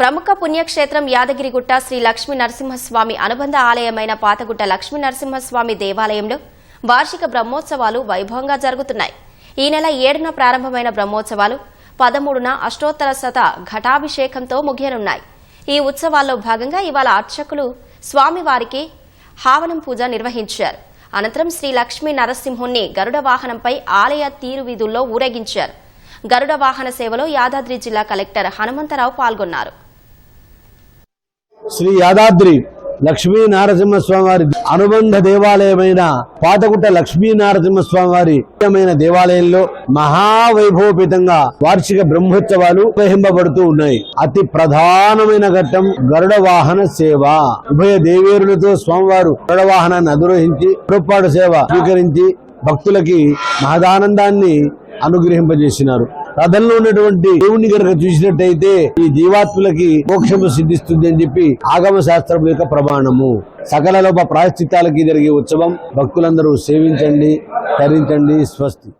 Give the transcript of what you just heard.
ప్రముఖ పుణ్యక్షేత్రం యాదగిరిగుట్ట శ్రీ లక్ష్మీ నరసింహస్వామి అనుబంధ ఆలయమైన పాతగుట్ట లక్ష్మీ నరసింహస్వామి దేవాలయంలో వార్షిక బ్రహ్మోత్సవాలు వైభవంగా జరుగుతున్నాయి. ఈ నెల ఏడున ప్రారంభమైన బ్రహ్మోత్సవాలు పదమూడున అష్టోత్తర శత ఘటాభిషేకంతో ముగియనున్నాయి. ఈ ఉత్సవాల్లో భాగంగా ఇవాళ అర్చకులు స్వామివారికి హావనం పూజ నిర్వహించారు. అనంతరం శ్రీ లక్ష్మీ నరసింహుణ్ణి గరుడ వాహనంపై ఆలయ తీరు వీధుల్లో ఊరేగించారు. గరుడ వాహన సేవలో యాదాద్రి జిల్లా కలెక్టర్ హనుమంతరావు పాల్గొన్నారు. శ్రీ యాదాద్రి లక్ష్మీ నరసింహస్వామి వారి అనుబంధ దేవాలయమైన పాతగుట్ట లక్ష్మీ నరసింహస్వామి వారి ముఖ్యమైన దేవాలయంలో మహావైభవపేతంగా వార్షిక బ్రహ్మోత్సవాలు నిర్వహింపబడుతూ ఉన్నాయి. అతి ప్రధానమైన ఘట్టం గరుడ వాహన సేవ. ఉభయ దేవేరులతో స్వామివారు గరుడ వాహనాన్ని అధిరోహించి పురపాటు సేవ స్వీకరించి భక్తులకి మహదానందాన్ని అనుగ్రహింపజేసినారు. రథంలో ఉన్నటువంటి దేవుణ్ణి కనుక చూసినట్టయితే ఈ జీవాత్ములకి మోక్షము సిద్ధిస్తుంది అని చెప్పి ఆగమ శాస్త్రం యొక్క ప్రమాణము. సకల లోప ప్రాయశ్చిత్తాలకి జరిగే ఉత్సవం. భక్తులందరూ సేవించండి తరించండి స్వస్తి.